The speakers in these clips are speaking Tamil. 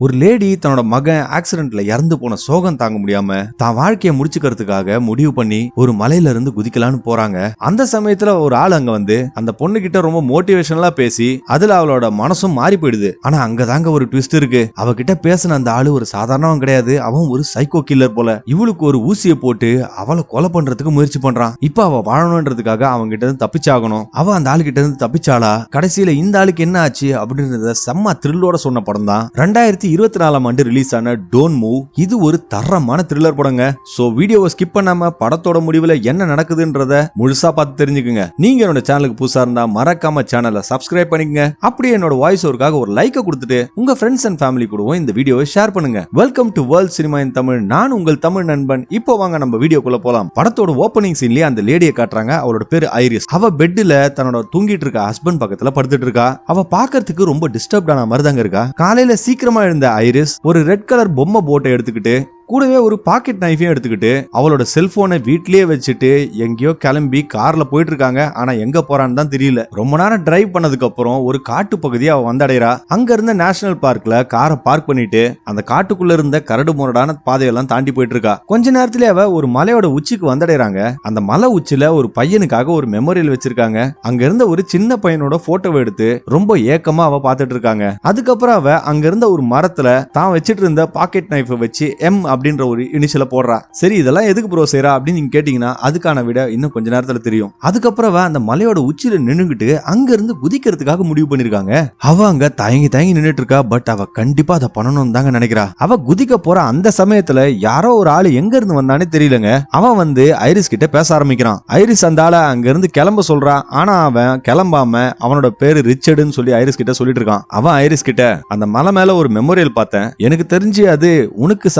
ஒரு லேடி தன்னோட மகன் ஆக்சிடென்ட்ல இறந்து போன சோகம் தாங்க முடியாம தான் வாழ்க்கையை முடிச்சுக்கிறதுக்காக முடிவு பண்ணி ஒரு மலையில இருந்து குதிக்கலான்னு போறாங்க. அந்த சமயத்துல ஒரு ஆள் அங்க வந்து அந்த பொண்ணு கிட்ட ரொம்ப மோட்டிவேஷனலா பேசி அதுல அவளோட மனசும் மாறி போயிடுது. ஆனா அங்கதாங்க ஒரு ட்விஸ்ட் இருக்கு. அவகிட்ட பேசின அந்த ஆளு ஒரு சாதாரணவன் கிடையாது. அவன் ஒரு சைக்கோ கில்லர் போல. இவளுக்கு ஒரு ஊசியை போட்டு அவளை கொலை பண்றதுக்கு முயற்சி பண்றான். இப்ப அவ வாழணும்ன்றதுக்காக அவங்க கிட்ட இருந்து தப்பிச்சாகணும். அவ அந்த ஆளு கிட்ட இருந்து தப்பிச்சாளா? கடைசியில இந்த ஆளுக்கு என்ன ஆச்சு அப்படின்றத செம்ம த்ரில்லோட சொன்ன படம் தான் ரெண்டாயிரத்தி இருபத்தி நாலாம் ஆண்டு ரிலீஸ் ஆன டோன் மூவ் இது ஒரு தரமான த்ரில்லர் படங்க. சோ வீடியோவை ஸ்கிப் பண்ணாம படத்தோட முடிவுல என்ன நடக்குதுன்றத முழுசா பார்த்து தெரிஞ்சுக்குங்க. நீங்க என்னோட சேனலுக்கு புதுசா இருந்தா மறக்காம சேனலை சப்ஸ்கிரைப் பண்ணிக்கங்க. அப்படியே என்னோட வாய்ஸ் ஓருக்காக ஒரு லைக்கை கொடுத்துட்டு உங்க ஃப்ரெண்ட்ஸ் அண்ட் ஃபேமிலி கூடவும் இந்த வீடியோவை ஷேர் பண்ணுங்க. Welcome to world cinema in Tamil நான் உங்கள் தமிழ் நண்பன். இப்போ வாங்க நம்ம வீடியோக்குள்ள போலாம். படத்தோட ஓப்பனிங் சீன்லயே அந்த லேடியை காட்டுறாங்க. அவளோட பேர் ஐரிஸ். அவ பெட்ல தன்னோட தூங்கிட்டு இருக்க. ஹஸ்பண்ட் பக்கத்துல படுத்துட்டு இருக்கா. அவ பாக்குறதுக்கு ரொம்ப டிஸ்டர்ப்டான மாதிரி தாங்க இருக்கா. காலையில சீக்கிரமா எழுந்து ஐரிஸ் ஒரு ரெட் கலர் பொம்மை போட்டை எடுத்துக்கிட்டு கூடவே ஒரு பாக்கெட் நைஃபையும் எடுத்துக்கிட்டு அவளோட செல்போனை வீட்லயே வச்சுட்டு எங்கேயோ கிளம்பி கார்ல போயிட்டு இருக்காங்க ஆனா எங்க போறான்னு தான் தெரியல. ரொம்ப நேரம் டிரைவ் பண்ணதுக்கு அப்புறம் ஒரு காட்டு பகுதியை அவ வந்தடைறா. அங்க இருந்த நேஷனல் பார்க்ல காரை பார்க் பண்ணிட்டு அந்த காட்டுக்குள்ள இருந்த கரடு முரடான பாதையெல்லாம் தாண்டி போயிட்டு இருக்கா கொஞ்ச நேரத்திலே அவ ஒரு மலையோட உச்சிக்கு வந்தடைறாங்க. அந்த மலை உச்சில ஒரு பையனுக்காக ஒரு மெமோரியல் வச்சிருக்காங்க. அங்க இருந்த ஒரு சின்ன பையனோட போட்டோவை எடுத்து ரொம்ப ஏக்கமா அவ பாத்துட்டு இருக்காங்க அதுக்கப்புறம் அவ அங்க இருந்த ஒரு மரத்துல தான் வச்சிட்டு இருந்த பாக்கெட் நைஃபை வச்சு எம் அப்படின்ற ஒரு இனிஷியல போடுறா. சரி இதெல்லாம் எதுக்கு ப்ரோ செய்யறா அப்படின்னு நீங்க கேட்டீங்கன்னா அதுக்கான விட இன்னும் கொஞ்ச நேரத்துல தெரியும். அதுக்கப்புறம் அந்த மலையோட உச்சியில நின்னுகிட்டு அங்க இருந்து குதிக்கிறதுக்காக முடிவு பண்ணிருக்காங்க. அவ அங்க தயங்கி தயங்கி நின்றுட்டு இருக்கா பட் அவ கண்டிப்பா அதை பண்ணணும்னு தாங்க நினைக்கிறா. அவ குதிக்க போற அந்த சமயத்துல யாரோ ஒரு ஆளு எங்க இருந்து வந்தானே தெரியலங்க. அவன் வந்து ஐரிஸ் கிட்ட பேச ஆரம்பிக்கிறான். ஐரிஸ் அந்த ஆள அங்க இருந்து கிளம்ப சொல்றான் ஆனா அவன் கிளம்பாம அவனோட பேரு ரிச்சர்டுன்னு சொல்லி ஐரிஸ் கிட்ட சொல்லிட்டு இருக்கான். அவன் ஐரிஸ் கிட்ட அந்த மலை மேல ஒரு மெமோரியல் பார்த்தேன். எனக்கு தெரிஞ்சு அது உனக்கு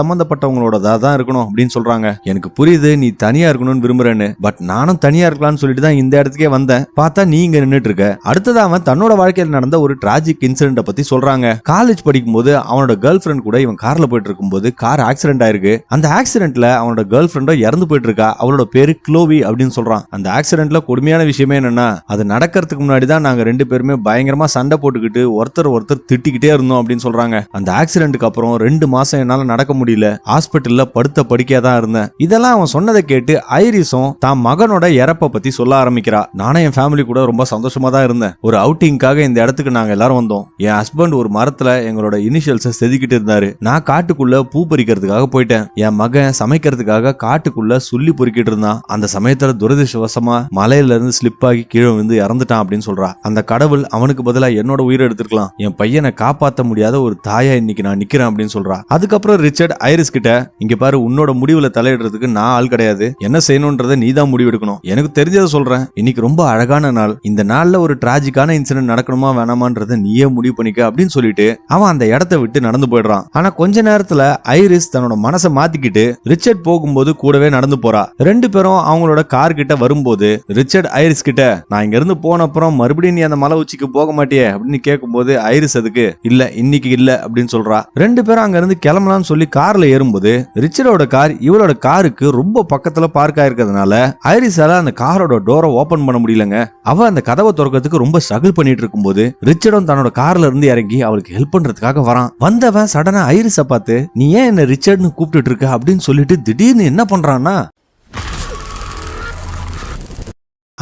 சம்பந்தப்பட்டவங்களோடதா தான் இருக்கணும் அப்படின்னு சொல்றாங்க. எனக்கு புரியுது நீ தனியா இருக்கணும்னு விரும்புறேன்னு. பட் நானும் தனியா இருக்கலாம்னு சொல்லிட்டு தான் இந்த இடத்துக்கே வந்தேன். பார்த்தா நீ இங்க நின்னுட்டு இருக்க அடுத்ததா அவன் தன்னோட வாழ்க்கையில் நடந்த ஒரு டிராஜிக் இன்சிடென்ட பத்தி சொல்றாங்க. காலேஜ் படிக்கும் போது அவனோட கேர்ள் ஃபிரெண்ட் கூட இவன் கார்ல போயிட்டு இருக்கும்போது கார் ஆக்சிடென்ட் ஆயிருக்கு. அந்த ஆக்சிடென்ட்ல அவனோட கேர்ள் ஃபிரெண்டோ இறந்து போயிட்டு இருக்கா அவளோட பேரு க்ளோவி அப்படின்னு சொல்றான். அந்த ஆக்சிடென்ட்ல கொடுமையான விஷயமே என்னன்னா அது நடக்கிறதுக்கு முன்னாடி தான் நாங்க ரெண்டு பேருமே பயங்கரமா சண்டை போட்டுக்கிட்டு ஒருத்தர் ஒருத்தர் திட்டிக்கிட்டே இருந்தோம் அப்படின்னு சொல்றாங்க. அந்த ஆக்சிடென்ட்டுக்கு அப்புறம் ரெண்டு மாசம் என்னால நடக்க முடியல. ஹாஸ்பிட்டல்ல படுத்த படிக்கையா தான் இருந்தேன். இதெல்லாம் அவன் சொன்னதை கேட்டு ஐரிஸும் தான் மகனோட இறப்ப பத்தி சொல்ல ஆரம்பிக்கிறா. நானும் என் ஃபேமிலி கூட ரொம்ப சந்தோஷமா தான் இருந்தேன். ஒரு அவுட்டிங்காக இந்த இடத்துக்கு நாங்க எல்லாரும் வந்தோம். என் ஹஸ்பண்ட் ஒரு மரத்துல எங்களோட இனிஷியல்ஸை செதுக்கிட்டு இருந்தாரு. நான் காட்டுக்குள்ள பூ பறிக்கிறதுக்காக போயிட்டேன். என் மகன் சமைக்கிறதுக்காக காட்டுக்குள்ள சொல்லி பொறுக்கிட்டு இருந்தான். அந்த சமயத்துல துரதிருஷ்டவசமா மலையில இருந்து ஸ்லிப் ஆகி கீழே வந்து இறந்துட்டான் அப்படின்னு சொல்றா. அந்த கடவுள் அவனுக்கு பதிலா என்னோட உயிரை எடுத்துக்கலாம் என் பையனை காப்பாற்ற முடியாத ஒரு தாயா இன்னைக்கு நான் நிக்கிறேன் அப்படின்னு சொல்றா. அதுக்கப்புறம் ரிச்சர்ட் ஐரிஸ் கிட்ட இங்க பாரு உன்னோட முடிவுல தலையிடுறதுக்கு நான் ஆள் கிடையாது. என்ன செய்யணும்ன்றத நீ தான் முடிவெடுக்கணும். எனக்கு தெரிஞ்சதை சொல்றேன். இன்னைக்கு ரொம்ப அழகான நாள். இந்த நாள்ல ஒரு டிராஜிக்கான இன்சிடென்ட் நடக்கணுமா வேணாமான்றத நீயே முடிவு பண்ணிக்க அப்படின்னு சொல்லிட்டு அவன் அந்த இடத்த விட்டு நடந்து போயிடுறான். ஆனா கொஞ்ச நேரத்துல ஐரிஸ் தன்னோட மனசை மாத்திக்கிட்டு ரிச்சர்ட் போகும்போது கூடவே நடந்து போறா. ரெண்டு பேரும் அவங்களோட கார் கிட்ட வரும்போது ரிச்சர்ட் ஐரிஸ் கிட்ட நான் இங்க இருந்து போன அப்புறம் மறுபடியும் நீ அந்த மலை உச்சிக்கு போக மாட்டியே? அப்படின்னு கேட்கும்போது ஐரிஸ் அதுக்கு இல்ல இன்னைக்கு இல்ல அப்படின்னு சொல்றா. ரெண்டு பேரும் அங்க இருந்து கிளம்பலாம்னு சொல்லி கார்ல ஏறும்போது ரிச்சர்டோட கார் இவளோட காருக்கு ரொம்ப பக்கத்துல பார்க் ஆயிருக்கிறதுனால ஐரிஸால அந்த காரோட டோரை ஓபன் பண்ண முடியலங்க. அவ அந்த கதவை திறக்கிறதுக்கு ரொம்ப ஸ்ட்ரகிள் பண்ணிட்டு இருக்கும்போது ரிச்சர்டும் தன்னோட கார்ல இருந்து இறங்கி அவளுக்கு ஹெல்ப் பண்றதுக்காக வரான். வந்தவன் சடனா ஐரிஸ பார்த்து நீ ஏன் என்ன ரிச்சர்ட்னு கூப்பிட்டு இருக்க? அப்படின்னு சொல்லிட்டு திடீர்னு என்ன பண்றான்னா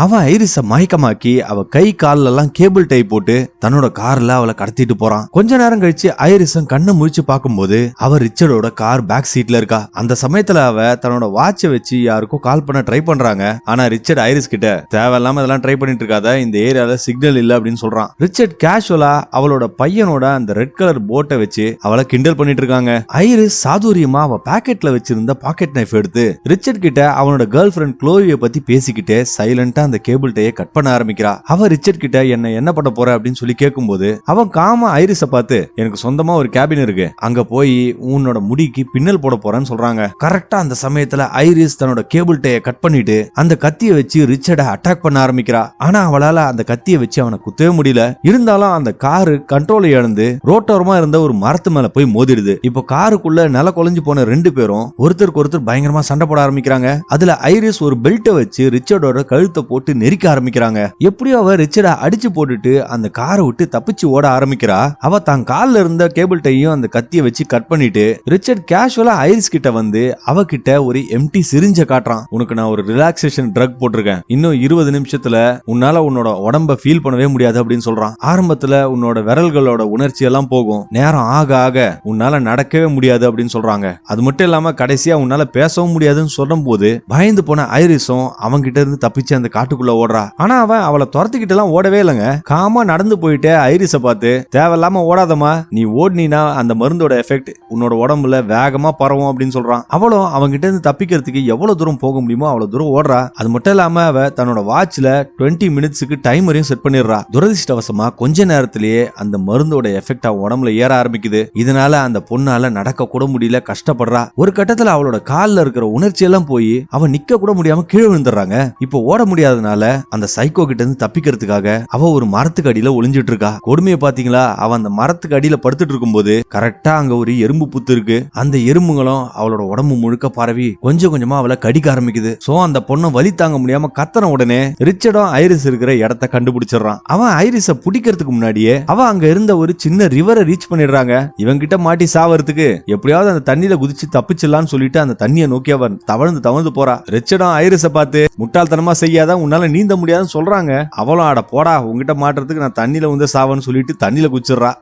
அவன் ஐரிஸ மயக்கமாக்கி அவ கை காலெல்லாம் கேபிள் டை போட்டு தன்னோட கார்ல அவளை கடத்திட்டு போறான். கொஞ்ச நேரம் கழிச்சு ஐரிஸும் கண்ணை முழிச்சு பார்க்கும்போது அவ ரிச்சர்டோட கார் பேக் சீட்ல இருக்கா. அந்த சமயத்துல அவ தன்னோட வாட்சை வச்சு யாருக்கோ கால் பண்ண ட்ரை பண்றாங்க. ஆனா ரிச்சர்ட் ஐரிஸ் கிட்ட தேவையில்லாம இதெல்லாம் ட்ரை பண்ணிட்டு இருக்காத இந்த ஏரியால சிக்னல் இல்ல அப்படின்னு சொல்றான். ரிச்சர்ட் கேஷுவலா அவளோட பையனோட அந்த ரெட் கலர் போட்டை வச்சு அவளை கிண்டல் பண்ணிட்டு இருக்காங்க. ஐரிஸ் சாதுரியமா அவ பாக்கெட்ல வச்சிருந்த பாக்கெட் நைஃப் எடுத்து ரிச்சர்ட் கிட்ட அவனோட கேர்ள் ஃபிரெண்ட் க்ளோவிய பத்தி பேசிக்கிட்டே சைலண்டா அந்த கேபிள் டையை கட் பண்ண ஆரம்பிக்கிறா. அவ ரிச்சர்ட் கிட்ட என்ன என்ன பண்ண போற? அப்படின்னு சொல்லி கேட்கும்போது அவன் காம ஐரிஸ பார்த்து எனக்கு சொந்தமா ஒரு கேபின் இருக்கு. அங்க போய் உன்னோட முடிக்கு பின்னல் போட போறேன்னு சொல்றாங்க. கரெக்டா அந்த சமயத்துல ஐரிஸ் தன்னோட கேபிள் டையை கட் பண்ணிட்டு அந்த கத்தியை வச்சு ரிச்சர்டை அட்டாக் பண்ண ஆரம்பிக்கிறா. ஆனா அவளால அந்த கத்தியை வச்சு அவனை குத்தவே முடியல. இருந்தாலும் அந்த காரு கண்ட்ரோல் இழந்து ரோட்டோரமா இருந்த ஒரு மரத்து மேல போய் மோதிடுது. இப்போ காருக்குள்ள நில குலைஞ்சு போன ரெண்டு பேரும் ஒருத்தருக்கு ஒருத்தர் பயங்கரமா சண்டை போட ஆரம்பிக்கிறாங்க. அதுல ஐரிஸ் ஒரு பெல்ட்டை வச்சு ரிச்சர்டோட கழுத்தை போட்டு நெரிக்க ஆரம்பிக்கிறாங்க. எப்படியோ அவ ரிச்சர்ட அடிச்சு போட்டுட்டு அந்த காரை விட்டு தப்பிச்சு ஓட ஆரம்பிக்கிறா. அவ தான் கால்ல இருந்த கேபிள் டையும் அந்த கத்திய வச்சு கட் பண்ணிட்டு ரிச்சர்ட் கேஷுவலா ஐரிஸ் கிட்ட வந்து அவகிட்ட ஒரு எம்டி சிரிஞ்ச காட்டுறான். உனக்கு நான் ஒரு ரிலாக்ஸேஷன் ட்ரக் போட்டிருக்கேன். இன்னும் இருபது நிமிஷத்துல உன்னால உன்னோட உடம்ப ஃபீல் பண்ணவே முடியாது அப்படின்னு சொல்றான். ஆரம்பத்துல உன்னோட விரல்களோட உணர்ச்சி எல்லாம் போகும். நேரம் ஆக ஆக உன்னால நடக்கவே முடியாது அப்படின்னு சொல்றாங்க. அது மட்டும் இல்லாம கடைசியா உன்னால பேசவும் முடியாதுன்னு சொல்லும் போது பயந்து போன ஐரிஸும் அவங்கிட்ட இருந்து தப்பிச்சு அந்த காட்டுக்குள்ள ஓடுறா. ஆனா அவன் அவளை துரத்துக்கிட்டு எல்லாம் ஓடவே இல்லைங்க. காமா நடந்து போயிட்டு ஐரிஸ பார்த்து தேவையில்லாம ஓடாதம்மா. நீ ஓடினா அந்த மருந்தோட எஃபெக்ட் உன்னோட உடம்புல வேகமா பரவும் அப்படின்னு சொல்றான். அவளும் அவன்கிட்ட இருந்து தப்பிக்கிறதுக்கு எவ்வளவு தூரம் போக முடியுமோ அவ்வளவு தூரம் ஓடுறா. அது மட்டும் இல்லாம அவ தன்னோட வாட்ச்ல 20 மினிட்ஸுக்கு டைமரையும் செட் பண்ணிடுறா. துரதிர்ஷ்டவசமா கொஞ்ச நேரத்திலேயே அந்த மருந்தோட எஃபெக்ட் அவன் உடம்புல ஏற ஆரம்பிக்குது. இதனால அந்த பொண்ணால நடக்க கூட முடியல கஷ்டப்படுறா. ஒரு கட்டத்துல அவளோட கால்ல இருக்கிற உணர்ச்சி எல்லாம் போய் அவன் நிக்க கூட முடியாம கீழே விழுந்துடுறாங்க. இப்போ ஓட முடியாது? தெரியாதனால அந்த சைக்கோ கிட்ட இருந்து தப்பிக்கிறதுக்காக அவ ஒரு மரத்துக்கு அடியில ஒளிஞ்சிட்டு இருக்கா கொடுமையை பாத்தீங்களா? அவ அந்த மரத்துக்கு அடியில படுத்துட்டு இருக்கும்போது கரெக்டா அங்க ஒரு எறும்பு புத்து இருக்கு. அந்த எறும்புகளும் அவளோட உடம்பு முழுக்க பரவி கொஞ்சம் கொஞ்சமா அவளை கடிக்க ஆரம்பிக்குது. சோ அந்த பொண்ணு வலி தாங்க முடியாம கத்தன உடனே ரிச்சர்டும் ஐரிஸ் இருக்கிற இடத்த கண்டுபிடிச்சிடுறான். அவன் ஐரிஸ பிடிக்கிறதுக்கு முன்னாடியே அவ அங்க இருந்த ஒரு சின்ன ரிவரை ரீச் பண்ணிடுறாங்க. இவங்கிட்ட மாட்டி சாவறதுக்கு எப்படியாவது அந்த தண்ணியில குதிச்சு தப்பிச்சிடலாம்னு சொல்லிட்டு அந்த தண்ணியை நோக்கி அவன் தவழ்ந்து தவழ்ந்து போறா. ரிச்சர்டும் ஐரிஸ பார்த்து முட்டாள்தனமா செய்யாத உன்னால நீந்த முடியாதுன்னு சொல்றாங்க. அவளும் ஆட போடா. உங்ககிட்ட மாட்டுறதுக்கு நான் தண்ணியில வந்து சாவன்னு சொல்லிட்டு தண்ணியில குச்சிடுறா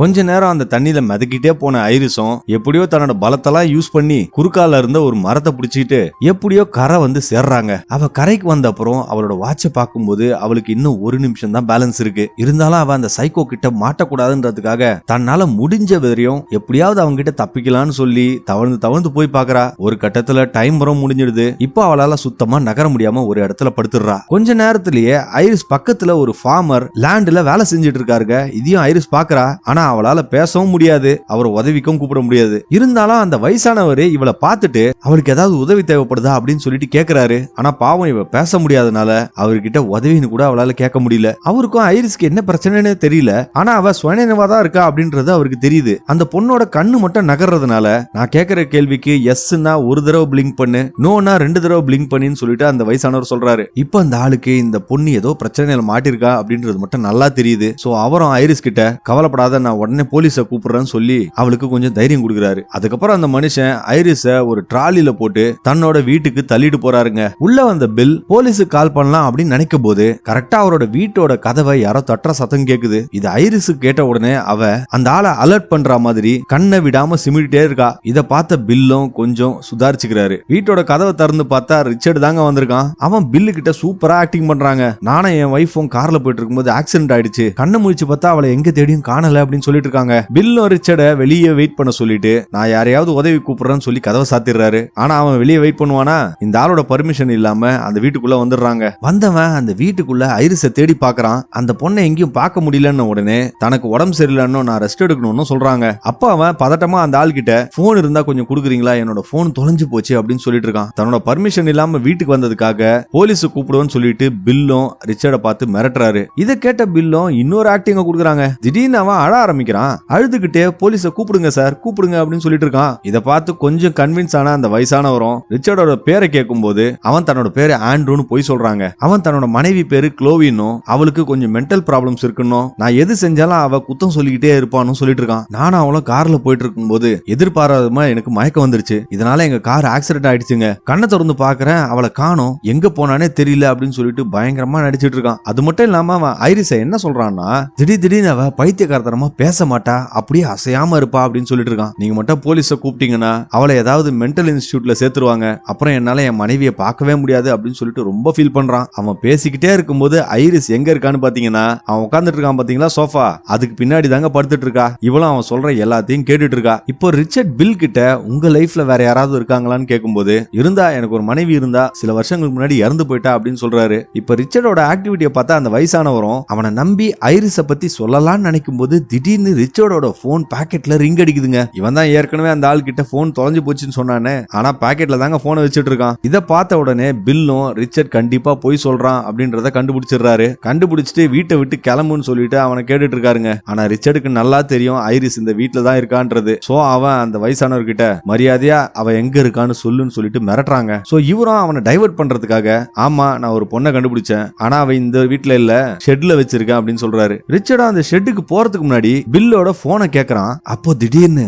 கொஞ்ச நேரம் அந்த தண்ணியில மிதக்கிட்டே போன ஐரிஸும் எப்படியோ தன்னோட பலத்தெல்லாம் யூஸ் பண்ணி குறுக்கால இருந்த ஒரு மரத்தை பிடிச்சிட்டு எப்படியோ கரை வந்து சேர்றாங்க. அவ கரைக்கு வந்த அப்புறம் அவளோட வாட்சை பார்க்கும்போது அவளுக்கு இன்னும் ஒரு நிமிஷம் தான் பேலன்ஸ் இருக்கு. இருந்தாலும் அவ அந்த சைக்கோ கிட்ட மாட்டக்கூடாதுன்றதுக்காக தன்னால முடிஞ்ச வரையும் எப்படியாவது அவங்க கிட்ட தப்பிக்கலாம்னு சொல்லி தவழ்ந்து தவழ்ந்து போய் பாக்குறா ஒரு கட்டத்துல டைம் வரும் முடிஞ்சிடுது. இப்போ அவளால சுத்தமா நகர முடியாம ஒரு இடத்துல படுத்துடுறா. கொஞ்ச நேரத்திலேயே ஐரிஸ் பக்கத்துல ஒரு ஃபார்மர் லேண்ட்ல வேலை செஞ்சுட்டு இருக்காருங்க. இதையும் ஐரிஸ் பாக்குறா ஆனா அவளால பேசவும் முடியாது அவரை உதவிக்கும் கூப்பிட முடியாது. இருந்தாலும் அந்த வயசானவர் இவளை பார்த்துட்டு அவளுக்கு ஏதாவது உதவி தேவைப்படுதா? அப்படின்னு சொல்லிட்டு கேக்குறாரு. ஆனா பாவம் இவ பேச முடியாதனால அவர்கிட்ட உதவின்னு கூட அவளால கேட்க முடியல. அவருக்கும் ஐரிஸ்க்கு என்ன பிரச்சனைன்னு தெரியல. ஆனா அவ சுயநினைவா தான் இருக்கா அப்படின்றது அவருக்கு தெரியுது. அந்த பொண்ணோட கண்ணு மட்டும் நகர்றதுனால நான் கேக்குற கேள்விக்கு எஸ்னா ஒரு தடவை பிளிங்க் பண்ணு நோனா ரெண்டு தடவை பிளிங்க் பண்ணின்னு சொல்லிட்டு அந்த வயசானவர் சொல்றாரு. இப்போ அந்த ஆளுக்கு இந்த பொண்ணு ஏதோ பிரச்சனையில மாட்டிருக்கா அப்படின்றது மட்டும் நல்லா தெரியுது. சோ அவரும் ஐரிஸ் கிட்ட கவலைப்படாத நான் உடனே போலீஸை கூப்பிடுறேன்னு சொல்லி அவளுக்கு கொஞ்சம் தைரியம் கொடுக்குறாரு. அதுக்கப்புறம் அந்த மனுஷன் ஐரிஸ ஒரு ட்ராலில போட்டு தன்னோட வீட்டுக்கு தள்ளிட்டு போறாருங்க. உள்ள வந்த பில் போலீஸுக்கு கால் பண்ணலாம் அப்படின்னு நினைக்கும் போது கரெக்டா அவரோட வீட்டோட கதவை யாரோ தட்டுற சத்தம் கேக்குது. இது ஐரிஸு கேட்ட உடனே அவ அந்த ஆளை அலர்ட் பண்ற மாதிரி கண்ணை விடாம சிமிட்டே இருக்கா. இத பார்த்த பில்லும் கொஞ்சம் சுதாரிச்சுக்கிறாரு. வீட்டோட கதவை திறந்து பார்த்தா ரிச்சர்டு தாங்க வந்திருக்கான். அவன் பில்லு கிட்ட சூப்பரா ஆக்டிங் பண்றாங்க. நானும் என் ஒய்ஃபும் கார்ல போயிட்டு இருக்கும்போது ஆக்சிடென்ட் ஆயிடுச்சு. கண்ணை முடிச்சு பார்த்தா அவளை எங்க தேடியும் காணல அப்படின்னு சொல்லிட்டு இருக்காங்க பில்லும் ரிச்சர்டை வெளியே வெயிட் பண்ண சொல்லிட்டு நான் யாரையாவது உதவி கூப்பிடுறேன்னு சொல்லி கதவை சாத்திடுறாரு. ஆனா அவன் வெளியே வெயிட் பண்ணுவானா? இந்த ஆளோட பர்மிஷன் இல்லாம அந்த வீட்டுக்குள்ள வந்துடுறாங்க. வந்தவன் அந்த வீட்டுக்குள்ள ஐரிச தேடி பாக்குறான் அந்த பொண்ணை எங்கேயும் பார்க்க முடியலன்னு உடனே தனக்கு உடம்பு சரியில்லைன்னு நான் ரெஸ்ட் எடுக்கணும்னு சொல்றாங்க. அப்ப அவன் பதட்டமா அந்த ஆள் கிட்ட போன் இருந்தா கொஞ்சம் கொடுக்குறீங்களா? என்னோட போன் தொலைஞ்சு போச்சு அப்படின்னு சொல்லிட்டு இருக்கான் தன்னோட பர்மிஷன் இல்லாம வீட்டுக்கு வந்ததுக்காக போலீஸ் கூப்பிடுவோன்னு சொல்லிட்டு பில்லும் ரிச்சர்டை பார்த்து மிரட்டுறாரு. இதை கேட்ட பில்லும் இன்னொரு ஆக்டிங்க கொடுக்குறாங்க. திடீர்னு அவன் அழ ஆரம்பிக்கிறான். அழுதுகிட்டே போலீஸ கூப்பிடுங்க சார் கூப்பிடுங்க அப்படின்னு சொல்லிட்டு இருக்கான். இதை பார்த்து கொஞ்சம் கன்வின்ஸ் ஆன அந்த வயசானவரும் ரிச்சர்டோட பேரை கேட்கும் போது அவன் தன்னோட பேரு ஆண்ட்ரூன்னு போய் சொல்றாங்க. அவன் தன்னோட மனைவி பேரு க்ளோவின்னும் அவளுக்கு கொஞ்சம் மென்டல் ப்ராப்ளம்ஸ் இருக்குன்னும் நான் எது செஞ்சாலும் அவ குத்தம் சொல்லிக்கிட்டே இருப்பான்னு சொல்லிட்டு இருக்கான். நானும் அவளும் கார்ல போயிட்டு இருக்கும்போது எதிர்பாராதமா எனக்கு மயக்கம் வந்துருச்சு. இதனால எங்க கார் ஆக்சிடென்ட் ஆயிடுச்சுங்க. கண்ணை திறந்து பாக்குறேன் அவளை காணோம். எங்க போனானே தெரியல அப்படின்னு சொல்லிட்டு பயங்கரமா நடிச்சிட்டு இருக்கான். அது மட்டும் இல்லாம அவன் ஐரிஸ என்ன சொல்றான்னா திடீர் திடீர்னு அவ பைத்தியகாரத்தனமா பேச மாட்டா அப்படியே அசையாம இருப்பா அப்படின்னு சொல்லிட்டு இருக்கான். நீங்க மட்டும் போலீஸ கூப்பிட்டீங்கன்னா அவளை ஏதாவது மென்டல் இன்ஸ்டியூட்ல சேர்த்துருவாங்க. அப்புறம் என்னால என் மனைவியை பார்க்கவே முடியாது அப்படின்னு சொல்லிட்டு ரொம்ப ஃபீல் பண்றான். அவன் பேசிக்கிட்டே இருக்கும்போது ஐரிஸ் எங்க இருக்கான்னு பாத்தீங்கன்னா அவன் உட்காந்துட்டு இருக்கான் பாத்தீங்களா சோஃபா அதுக்கு பின்னாடி தாங்க படுத்துட்டு இருக்கா. இவளும் அவன் சொல்ற எல்லாத்தையும் கேட்டுட்டு இருக்கா. இப்போ ரிச்சர்ட் பில் கிட்ட உங்க லைஃப்ல வேற யாராவது இருக்காங்களான்னு கேட்கும்போது இருந்தா எனக்கு ஒரு மனைவி இருந்தா சில வருஷங்களுக்கு முன்னாடி இறந்து போயிட்டா அப்படின்னு சொல்றாரு. இப்ப ரிச்சர்டோட ஆக்டிவிட்டியை பார்த்தா அந்த வயசானவரும் அவனை நம்பி ஐரிஸை பத்தி சொல்லலாம்னு நினைக்கும் போது திடீர் திடீர்னு ரிச்சர்டோட போன் பாக்கெட்ல ரிங் அடிக்குதுங்க. இவன் தான் ஏற்கனவே அந்த ஆள் கிட்ட போன் தொலைஞ்சு போச்சுன்னு சொன்னானே. ஆனா பாக்கெட்ல தாங்க போனை வச்சுட்டு இருக்கான். இதை பார்த்த உடனே பில்லும் ரிச்சர்ட் கண்டிப்பா போய் சொல்றான் அப்படின்றத கண்டுபிடிச்சிடுறாரு. கண்டுபிடிச்சிட்டு வீட்டை விட்டு கிளம்புன்னு சொல்லிட்டு அவனை கேட்டுட்டு இருக்காருங்க. ஆனா ரிச்சர்டுக்கு நல்லா தெரியும் ஐரிஸ் இந்த வீட்டுல தான் இருக்கான்றது. சோ அவன் அந்த வயசானவர்கிட்ட மரியாதையா அவ எங்க இருக்கான்னு சொல்லுன்னு சொல்லிட்டு மிரட்டுறாங்க. சோ இவரும் அவனை டைவர்ட் பண்றதுக்காக ஆமா நான் ஒரு பொண்ணை கண்டுபிடிச்சேன். ஆனா அவ இந்த வீட்டுல இல்ல. ஷெட்ல வச்சிருக்கேன். அப்படின்னு சொல்றாரு. ரிச்சர்டா அந்த ஷெட்டுக்கு போறதுக்கு முன்னாடி பில்லோட போனை கேக்குறான். அப்போ திடீர்னு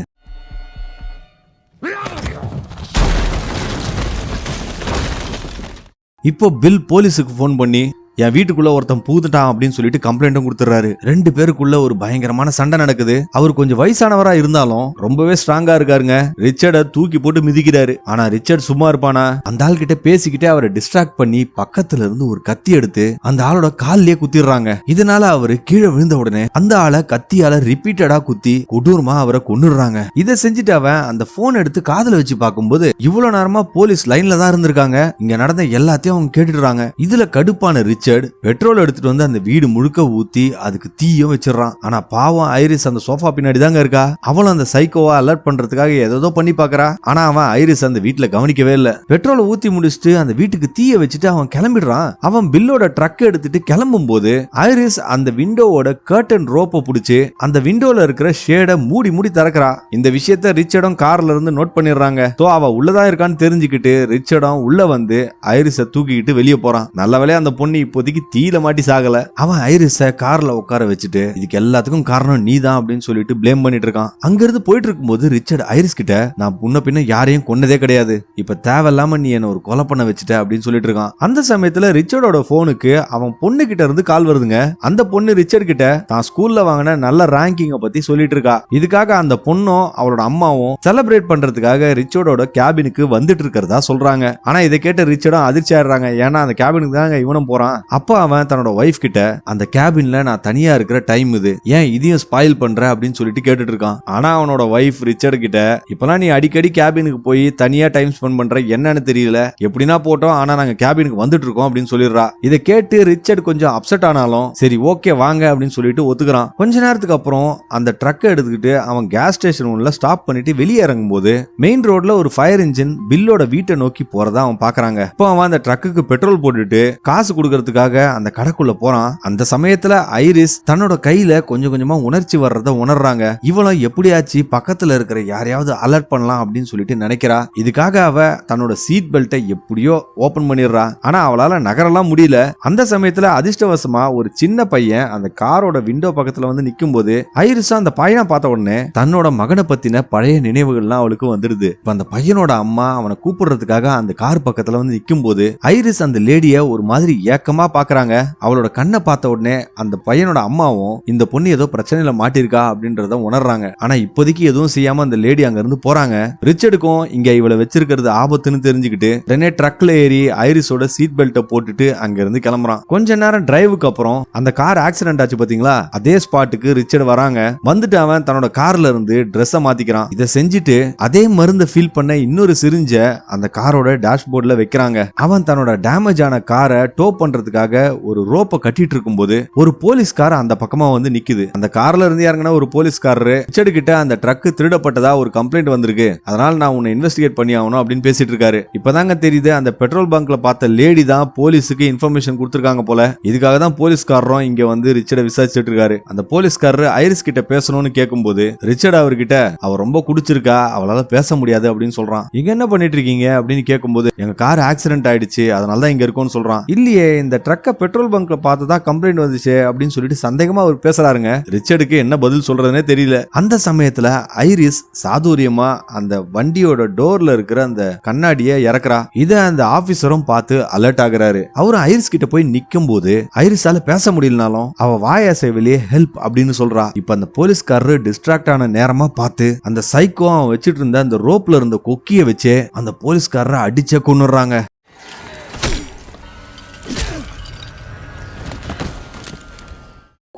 இப்போ பில் போலீஸுக்கு ஃபோன் பண்ணி என் வீட்டுக்குள்ள ஒருத்தன் பூந்துட்டான் அப்படின்னு சொல்லிட்டு கம்ப்ளைண்ட்டும் கொடுத்துறாரு ரெண்டு பேருக்குள்ள ஒரு பயங்கரமான சண்டை நடக்குது. அவர் கொஞ்சம் வயசானவரா இருந்தாலும் ரொம்பவே ஸ்ட்ராங்கா இருக்காருங்க. ரிச்சர்ட தூக்கி போட்டு மிதிக்கிறாரு. ஆனா ரிச்சர்ட் சும்மா இருப்பானா? அந்த ஆள் கிட்ட பேசிக்கிட்டே அவரை டிஸ்ட்ராக்ட் பண்ணி பக்கத்துல இருந்து ஒரு கத்தி எடுத்து அந்த ஆளோட கால்லயே குத்திடுறாங்க. இதனால அவரு கீழே விழுந்த உடனே அந்த ஆளை கத்தியால ரிப்பீட்டடா குத்தி கொடூரமா அவரை கொன்னுடுறாங்க. இதை செஞ்சுட்டு அவன் அந்த போன் எடுத்து காதுல வச்சு பார்க்கும்போது இவ்வளவு நேரமா போலீஸ் லைன்ல தான் இருந்திருக்காங்க. இங்க நடந்த எல்லாத்தையும் அவங்க கேட்டுடுறாங்க. இதுல கடுப்பான ரிச்சர்ட் பெட்ரோல் எடுத்துட்டு வந்து அந்த வீடு முழுக்க ஊத்தி அதுக்கு தீயும் வச்சிடறான். ஆனா பாவம் ஐரிஸ் அந்த சோஃபா பின்னாடி தாங்க இருக்கா? அவளும் அந்த சைக்கோவா அலர்ட் பண்றதுக்காக ஏதோ பண்ணி பாக்குறா. ஆனா அவன் ஐரிஸ் அந்த வீட்டுல கவனிக்கவே இல்ல. பெட்ரோலை ஊத்தி முடிச்சுட்டு அந்த வீட்டுக்கு தீய வச்சுட்டு அவன் கிளம்பிடுறான். அவன் பில்லோட ட்ரக் எடுத்துட்டு கிளம்பும் போது ஐரிஸ் அந்த விண்டோவோட கர்டன் ரோப்பை பிடிச்சி அந்த விண்டோல இருக்கிற ஷேடை மூடி மூடி திறக்கிறா. இந்த விஷயத்த ரிச்சர்டும் கார்ல இருந்து நோட் பண்ணிடுறாங்க. சோ அவ உள்ளதான் இருக்கான்னு தெரிஞ்சுக்கிட்டு ரிச்சர்டும் உள்ள வந்து ஐரிஸ தூக்கிக்கிட்டு வெளியே போறான். நல்ல வேலையா அந்த பொண்ணு இப்போதைக்கு தீயில மாட்டி சாகல. அவன் ஐரிஸ கார்ல உட்கார வச்சுட்டு இதுக்கு எல்லாத்துக்கும் காரணம் நீதான் அப்படின்னு சொல்லிட்டு ப்ளேம் பண்ணிட்டு இருக்கான். அங்கிருந்து போயிட்டு இருக்கும்போது ரிச்சர்ட் ஐரிஸ் கிட்ட நான் முன்ன பின்ன யாரையும் கொன்னதே கிடையாது. இப்ப தேவையில்லாம நீ என்ன ஒரு கொலை பண்ண வச்சுட்ட அப்படின்னு சொல்லிட்டு இருக்கான். அந்த சமயத்துல ரிச்சர்டோட போனுக்கு அவன் பொண்ணு கிட்ட இருந்து கால் வருதுங்க. அந்த பொண்ணு ரிச்சர்ட் கிட்ட தான் ஸ்கூல்ல வாங்கின நல்ல ரேங்கிங்க பத்தி சொல்லிட்டு இருக்கா. இதுக்காக அந்த பொண்ணும் அவளோட அம்மாவும் செலிப்ரேட் பண்றதுக்காக ரிச்சர்டோட கேபினுக்கு வந்துட்டு இருக்கிறதா சொல்றாங்க. ஆனா இதை கேட்ட ரிச்சர்டும் அதிர்ச்சி ஆயிடுறாங்க. ஏன்னா அந்த கேபினுக்கு தாங்க இவனும் போறான். அப்போ அவன் தன்னோட ஒய்ஃப் கிட்ட அந்த கேபின்ல நான் தனியா இருக்கிற டைம் இது. ஏன் இதையும் ஸ்பாயில் பண்ற? அப்படின்னு சொல்லிட்டு கேட்டுட்டு இருக்கான். ஆனா அவனோட ஒய்ஃப் ரிச்சர்ட் கிட்ட இப்பெல்லாம் நீ அடிக்கடி கேபினுக்கு போய் தனியா டைம் ஸ்பெண்ட் பண்ற என்னன்னு தெரியல. எப்படின்னா போட்டோம் ஆனா நாங்க கேபினுக்கு வந்துட்டு இருக்கோம் அப்படின்னு சொல்லிடுறா. இதை கேட்டு ரிச்சர்ட் கொஞ்சம் அப்செட் ஆனாலும் சரி ஓகே வாங்க அப்படின்னு சொல்லிட்டு ஒத்துக்கிறான். கொஞ்ச நேரத்துக்கு அப்புறம் அந்த ட்ரக்கை எடுத்துக்கிட்டு அவன் கேஸ் ஸ்டேஷன் உள்ள ஸ்டாப் பண்ணிட்டு வெளியே இறங்கும் போது மெயின் ரோட்ல ஒரு ஃபயர் இன்ஜின் பில்லோட வீட்டை நோக்கி போறதா அவன் பாக்குறாங்க. இப்போ அவன் அந்த ட்ரக்குக்கு பெட்ரோல் போட்டுட்டு காசு கொடுக்கறதுக்காக அந்த கடைக்குள்ள போறான். அந்த சமயத்துல ஐரிஸ் தன்னோட கையில கொஞ்சம் கொஞ்சமா உணர்ச்சி வர்றத உணர்றாங்க. இவளும் எப்படியாச்சு பக்கத்துல இருக்கிற யாரையாவது அலர்ட் பண்ணலாம் அப்படின்னு சொல்லிட்டு நினைக்கிறா. இதுக்காக அவ தன்னோட சீட் பெல்ட்டை எப்படியோ ஓபன் பண்ணிடுறா. ஆனா அவளால நகரலாம் முடியல. அந்த சமயத்துல அதிர்ஷ்டவசமா ஒரு சின்ன பையன் அந்த காரோட விண்டோ பக்கத்துல வந்து நிக்கும் போது ஐரிஸா அந்த பையனை பார்த்த உடனே தன்னோட மகனை பத்தின பழைய நினைவுகள்லாம் அவளுக்கு வந்துடுது. இப்ப அந்த பையனோட அம்மா அவனை கூப்பிடுறதுக்காக அந்த கார் பக்கத்துல வந்து நிக்கும் போது ஐரிஸ் அந்த லேடிய ஒரு மாதிரி ஏக்கமா பாக்குறாங்க. அவளோட கண்ணை பார்த்த உடனே அந்த பையனோட அம்மாவும் இந்த பொண்ணு ஏதோ பிரச்சனையில மாட்டிருக்கா அப்படின்றத உணர்றாங்க. ஆனா இப்போதைக்கு எதுவும் செய்யாம அந்த லேடி அங்க இருந்து போறாங்க. ரிச்சர்டுக்கும் இங்க இவளை வச்சிருக்கிறது ஆபத்துன்னு தெரிஞ்சுக்கிட்டு உடனே ட்ரக்ல ஏறி ஐரிஸோட சீட் பெல்ட்டை போட்டுட்டு அங்க இருந்து கிளம்புறான். கொஞ்ச நேரம் டிரைவுக்கு அப்புறம் அந்த கார் ஆக்சிடென்ட் ஆச்சு பாத்தீங்களா? அதே ஸ்பாட்டுக்கு ரிச்சர்ட் வராங்க. வந்துட்டு அவன் தன்னோட கார்ல இருந்து ட்ரெஸ்ஸை மாத்திக்கிறான். இதை செஞ்சுட்டு அதே மருந்தை ஃபீல் பண்ண இன்னொரு சிரிஞ்ச அந்த காரோட டேஷ்போர்ட்ல வைக்கிறாங்க. அவன் தன்னோட டேமேஜ் ஆன காரை டோ பண்றதுக்காக ஒரு ரோப்பை கட்டிட்டு இருக்கும்போது ஒரு போலீஸ் கார் அந்த பக்கமா வந்து நிக்குது. அந்த கார்ல இருந்து இறங்கின ஒரு போலீஸ்காரரு ரிச்சர்டு கிட்ட அந்த ட்ரக் திருடப்பட்டதா ஒரு கம்ப்ளைண்ட் வந்திருக்கு. அதனால நான் உன்னை இன்வெஸ்டிகேட் பண்ணி ஆகணும் அப்படின்னு பேசிட்டு இருக்காரு. இப்பதாங்க தெரியுது அந்த பெட்ரோல் பங்க்ல பார்த்த லேடி தான் போலீஸுக்கு இன்ஃபர்மேஷன் கொடுத்துருக்காங்க போல. இதுக்காக தான் போலீஸ்காரரும் இங்க வந்து ரிச்சர்டை விசாரிச்சுட்டு இருக்காரு. அந்த போலீஸ்காரரு ஐரிஸ் கிட்ட பேசணும்னு கேட்கும்போது ரிச்சர்ட் அவர்கிட்ட அவ ரொம்ப குடிச்சிருக்கா அவளால பேச முடியாது அப்படின்னு சொல்றான். இங்க என்ன பண்ணிட்டு இருக்கீங்க? அப்படின்னு கேட்கும்போது எங்க கார் ஆக்சிடென்ட் ஆயிடுச்சு அதனால தான் இங்க இருக்கோம்னு சொல்றான். இல்லையே இந்த ட்ரக்கை பெட்ரோல் பங்க்ல பார்த்ததா கம்ப்ளைண்ட் வந்துச்சு அப்படின்னு சொல்லிட்டு சந்தேகமா அவர் பேசுறாருங்க. ரிச்சர்டுக்கு என்ன பதில் சொல்றதுனே தெரியல. அந்த சமயத்துல ஐரிஸ் சாதுரியமா அந்த வண்டியோட டோர்ல இருக்கிற அந்த கண்ணாடிய இறக்குறா. இத அந்த ஆபீசரும் பார்த்து அலர்ட் ஆகுறாரு. அவரும் ஐரிஸ் கிட்ட போய் நிக்கும் போது ஐரிஸால பேச முடியலனாலும் அவ வாயாசைவிலேயே ஹெல்ப் அப்படின்னு சொல்றா. இப்ப அந்த போலீஸ்காரரு டிஸ்ட்ராக்ட் ஆன நேரமா பார்த்து அந்த சைக்கோ அவன் வச்சிட்டு இருந்த அந்த ரோப்ல இருந்த கொக்கிய வச்சு அந்த போலீஸ்காரரை அடிச்ச கொண்டுறாங்க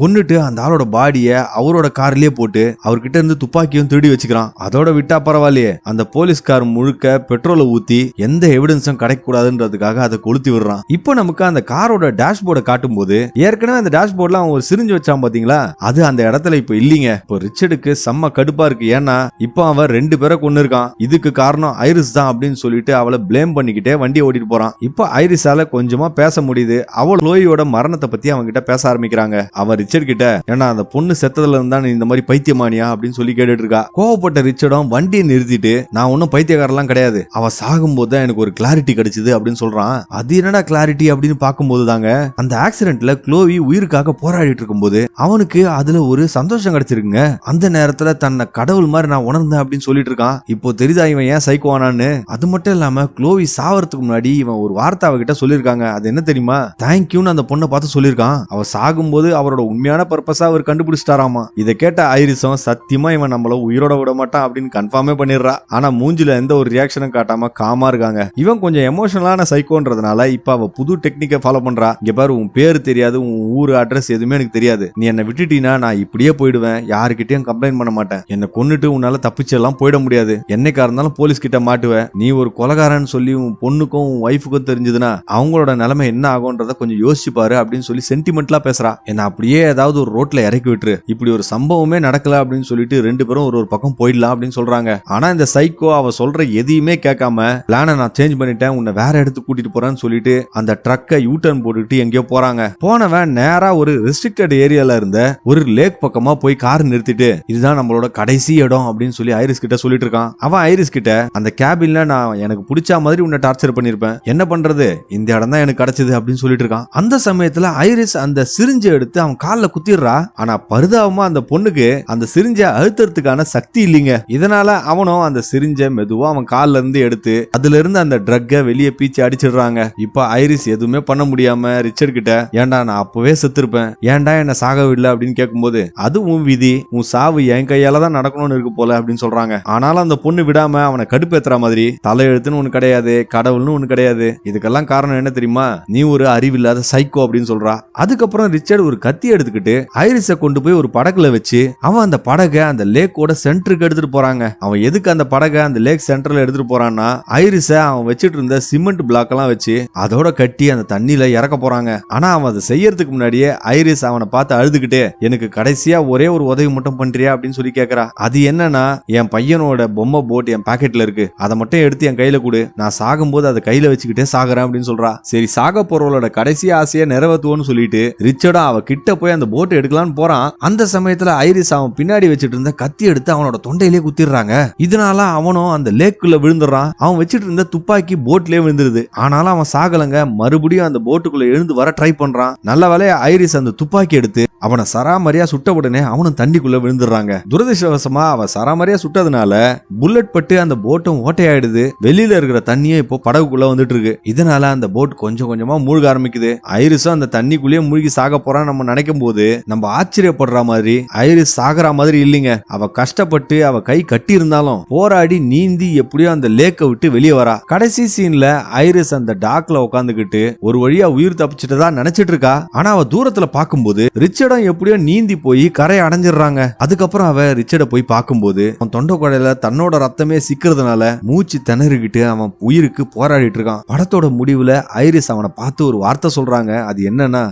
கொன்னுட்டு அந்த ஆளோட பாடிய அவரோட கார்லயே போட்டு அவர்கிட்ட இருந்து துப்பாக்கியும் திருடி வச்சுக்கிறான். அதோட விட்டா பரவாயில்லையே. அந்த போலீஸ்கார் முழுக்க பெட்ரோலை ஊத்தி எந்த எவிடன்ஸும் கிடைக்கக்கூடாதுன்றதுக்காக அதை கொளுத்தி விடுறான். இப்போ நமக்கு அந்த காரோட டேஷ்போர்டை காட்டும் போது ஏற்கனவே அந்த டேஷ்போர்ட்ல அவன் ஒரு சிரிஞ்சு வச்சான் பாத்தீங்களா? அது அந்த இடத்துல இப்ப இல்லீங்க. இப்போ ரிச்சர்டுக்கு செம்ம கடுப்பா இருக்கு. ஏன்னா இப்போ அவன் ரெண்டு பேரை கொண்டு இருக்கான் இதுக்கு காரணம் ஐரிஸ் தான் அப்படின்னு சொல்லிட்டு அவளை ப்ளேம் பண்ணிக்கிட்டே வண்டியை ஓட்டிட்டு போறான். இப்போ ஐரிஸால கொஞ்சமா பேச முடியுது. அவள் லோயோட மரணத்தை பத்தி அவங்க கிட்ட பேச ஆரம்பிக்கிறாங்க. அவர் ரிச்சர்ட் கிட்ட ஏன்னா அந்த பொண்ணு செத்ததுல இருந்தா நீ இந்த மாதிரி பைத்தியமானியா? அப்படின்னு சொல்லி கேட்டுட்டு இருக்கா கோவப்பட்ட ரிச்சர்டும் வண்டியை நிறுத்திட்டு நான் ஒன்னும் பைத்தியக்காரெல்லாம் கிடையாது. அவ சாகும்போது தான் எனக்கு ஒரு கிளாரிட்டி கிடைச்சது அப்படின்னு சொல்றான். அது என்னடா கிளாரிட்டி அப்படின்னு பார்க்கும்போது தாங்க அந்த ஆக்சிடென்ட்ல குளோவி உயிருக்காக போராடிட்டு இருக்கும்போது அவனுக்கு அதுல ஒரு சந்தோஷம் கிடைச்சிருக்குங்க. அந்த நேரத்துல தன்னை கடவுள் மாதிரி நான் உணர்ந்தேன் அப்படின்னு சொல்லிட்டு இருக்கான். இப்போ தெரியுதா இவன் ஏன் சைக்கோவானான்னு அது மட்டும் இல்லாம குளோவி சாவறதுக்கு முன்னாடி இவன் ஒரு வார்த்தை அவகிட்ட சொல்லியிருக்காங்க. அது என்ன தெரியுமா? தேங்க்யூன்னு அந்த பொண்ணை பார்த்து சொல்லியிருக்கான். அவ சாகும்போது அவரோட உண்மையான பர்பஸா அவர் கண்டுபிடிச்சிட்டாராமா? இதை கேட்ட ஐரிஸும் சத்தியமா இவன் நம்மள உயிரோட விட மாட்டான் அப்படின்னு கன்ஃபார்மே பண்ணிடுறா. ஆனா மூஞ்சில எந்த ஒரு ரியாக்ஷனும் காட்டாம காமா இருக்காங்க. இவன் கொஞ்சம் எமோஷனலான சைக்கோன்றதுனால இப்ப அவ புது டெக்னிக்கை ஃபாலோ பண்றா. இங்க பாரு உன் பேர் தெரியாது உன் ஊர் அட்ரஸ் எதுவுமே எனக்கு தெரியாது. நீ என்ன விட்டுட்டீனா நான் இப்படியே போயிடுவேன். யாருக்கிட்டயும் கம்ப்ளைண்ட் பண்ண மாட்டேன். என்ன கொன்னுட்டு உன்னால தப்பிச்செல்லாம் போயிட முடியாது. என்னைக்கா இருந்தாலும் போலீஸ் கிட்ட மாட்டுவேன். நீ ஒரு கொலகாரன்னு சொல்லி உன் பொண்ணுக்கும் உன் ஒய்ஃபுக்கும் தெரிஞ்சதுன்னா அவங்களோட நிலைமை என்ன ஆகும்ன்றத கொஞ்சம் யோசிச்சு பாரு அப்படின்னு சொல்லி சென்டிமெண்ட்லாம் பேசுறா. என்ன அப்படியே ஏதாவது ஒரு ரோட்ல இறக்கி விட்டுரு. இப்படி ஒரு சம்பவமே நடக்கல அப்படின்னு சொல்லிட்டு ரெண்டு பேரும் ஒரு ஒரு பக்கம் போயிடலாம் அப்படின்னு சொல்றாங்க. ஆனா இந்த சைக்கோ அவ சொல்ற எதையுமே கேட்காம பிளானை நான் சேஞ்ச் பண்ணிட்டேன் உன்னை வேற இடத்துக்கு கூட்டிட்டு போறேன்னு சொல்லிட்டு அந்த ட்ரக்கை யூ டர்ன் போட்டுட்டு எங்கேயோ போறாங்க. போனவன் நேரா ஒரு ரெஸ்ட்ரிக்டட் ஏரியால இருந்த ஒரு லேக் பக்கமா போய் கார் நிறுத்திட்டு இதுதான் நம்மளோட கடைசி இடம் அப்படின்னு சொல்லி ஐரிஸ் கிட்ட சொல்லிட்டு இருக்கான். அவன் ஐரிஸ் கிட்ட அந்த கேபின்ல நான் எனக்கு பிடிச்ச மாதிரி உன்னை டார்ச்சர் பண்ணிருப்பேன். என்ன பண்றது? இந்த இடம் தான் எனக்கு கிடைச்சது அப்படின்னு சொல்லிட்டு இருக்கான். அந்த சமயத்துல ஐரிஸ் அந்த சிரிஞ்சு எடுத்து அவன் காலில் குத்திடுறா. ஆனா பரிதாபமா அந்த பொண்ணுக்கு அந்த சிரிஞ்ச அழுத்துறதுக்கான சக்தி இல்லைங்க. இதனால அவனும் அந்த சிரிஞ்ச மெதுவா அவன் கால்ல இருந்து எடுத்து அதுல இருந்து அந்த ட்ரக்கை வெளியே பீச்சு அடிச்சிடுறாங்க. இப்ப ஐரிஸ் எதுவுமே பண்ண முடியாம ரிச்சர்ட் கிட்ட ஏன்டா நான் அப்பவே செத்துருப்பேன். ஏன்டா என்ன சாக விடல அப்படின்னு கேட்கும்போது அது உன் விதி. உன் சாவு என் கையால தான் நடக்கணும்னு இருக்கு போல அப்படின்னு சொல்றாங்க. ஆனாலும் அந்த பொண்ணு விடாம அவனை கடுப்பேத்துற மாதிரி தலையெழுத்துன்னு ஒண்ணு கிடையாது கடவுள்னு ஒண்ணு கிடையாது. இதுக்கெல்லாம் காரணம் என்ன தெரியுமா? நீ ஒரு அறிவில்லாத சைக்கோ அப்படின்னு சொல்றா. அதுக்கப்புறம் ரிச்சர்ட் ஒரு கத்தி எடுத்துக்கிட்டு ஐரிஸ கொண்டு போய் ஒரு படகுல வச்சு அவன் அந்த படகை அந்த லேக்கோட சென்டருக்கு எடுத்துட்டு போறாங்க. அவன் எதுக்கு அந்த படகை அந்த லேக் சென்டர்ல எடுத்துட்டு போறான்னா ஐரிஸ அவன் வச்சிட்டு இருந்த சிமெண்ட் பிளாக் எல்லாம் வச்சு அதோட கட்டி அந்த தண்ணியில இறக்க போறாங்க. ஆனா அவன் அதை செய்யறதுக்கு முன்னாடியே ஐரிஸ் அவனை பார்த்து அழுதுகிட்டே எனக்கு கடைசியா ஒரே ஒரு உதவி மட்டும் பண்றியா? அப்படின்னு சொல்லி கேக்குறா. அது என்னன்னா என் பையனோட பொம்மை போட் என் பாக்கெட்ல இருக்கு. அதை மட்டும் எடுத்து என் கையில கொடு. நான் சாகும்போது அதை கையில வச்சுக்கிட்டே சாகுறேன் அப்படின்னு சொல்றா. சரி சாக போறவளோட கடைசி ஆசையை நிறைவேத்துவோன்னு சொல்லிட்டு ரிச்சர்டா அவ கிட்ட போய் அந்த போட்டை எடுக்கலான்னு போறான். அந்த சமயத்துல ஐரிஸ் அவன் பின்னாடி வச்சிட்டு இருந்த கத்தி எடுத்து அவனோட தொண்டையிலே குத்திடுறாங்க. இதனால அவனும் அந்த லேக்குள்ள விழுந்துடுறான். அவன் வச்சிட்டு இருந்த துப்பாக்கி போட்லயே விழுந்துருது. ஆனாலும் அவன் சாகலங்க. மறுபடியும் அந்த போட்டுக்குள்ள எழுந்து வர ட்ரை பண்றான். நல்ல வேலையா ஐரிஸ் அந்த துப்பாக்கி எடுத்து அவனை சராமரியா சுட்ட உடனே அவனும் தண்ணிக்குள்ள விழுந்துடுறாங்க. துரதிருஷ்டவசமா அவன் சராமரியா சுட்டதுனால புல்லட் பட்டு அந்த போட்டும் ஓட்டையாயிடுது. வெளியில இருக்கிற தண்ணியே இப்போ படகுக்குள்ள வந்துட்டு இருக்கு இதனால அந்த போட் கொஞ்சம் கொஞ்சமா மூழ்க ஆரம்பிக்குது. ஐரிஸும் அந்த தண்ணிக்குள்ளேயே மூழ்கி சாக போறான்னு நம்ம நினைக்கும் போது நம்ம ஆச்சரியப்படுற மாதிரி ஐரிஸ் சாகிற மாதிரி இல்லைங்க. அவ கஷ்டப்பட்டு அவ கை கட்டி இருந்தாலும் போராடி நீந்தி எப்படியோ அந்த லேக்கை விட்டு வெளியே வரா. கடைசி சீன்ல ஐரிஸ் அந்த டாக்ல உட்காந்துக்கிட்டு ஒரு வழியா உயிர் தப்பிச்சுட்டதா நினைச்சிட்டு இருக்கா ஆனா அவ தூரத்துல பார்க்கும்போது ரிச்சர்டும் எப்படியோ நீந்தி போய் கரை அடைஞ்சிடுறாங்க. அதுக்கப்புறம் அவ ரிச்சர்டை போய் பார்க்கும்போது அவன் தொண்டை குடையில தன்னோட ரத்தமே சிக்கிறதுனால மூச்சு திணறிக்கிட்டு அவன் உயிருக்கு போராடிட்டு இருக்கான் படத்தோட முடிவுல ஐரிஸ் அவனை பார்த்து ஒரு வார்த்தை சொல்றாங்க. அது என்னன்னா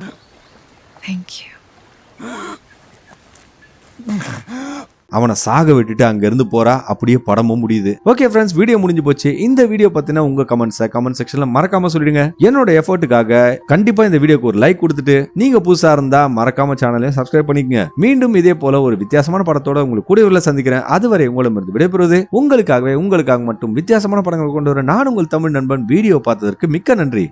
Thank you. அவனை சாக விட்டுட்டு அங்கேருந்து போகிறா போறா அப்படியே படமும் முடியுது. ஓகே ஃப்ரெண்ட்ஸ் வீடியோ முடிஞ்சு போச்சு. இந்த வீடியோ பத்தின உங்க கமெண்ட்ஸை கமெண்ட் செக்ஷன்ல மறக்காம சொல்லிடுங்க. என்னோட எஃபர்ட்டுக்காக கண்டிப்பா இந்த வீடியோக்கு ஒரு லைக் கொடுத்துட்டு நீங்க புதுசா இருந்தா மறக்காம சேனலையும் சப்ஸ்கிரைப் பண்ணிக்கங்க. மீண்டும் இதே போல ஒரு வித்தியாசமான படத்தோட உங்களுக்கு கூடிய சந்திக்கிறேன். அதுவரை உங்களிடமிருந்து விடைபெறுவது உங்களுக்காகவே உங்களுக்காக மட்டும் வித்தியாசமான படங்கள் கொண்டு வர நான் உங்கள் தமிழ் நண்பன் வீடியோ பார்த்ததற்கு மிக்க நன்றி.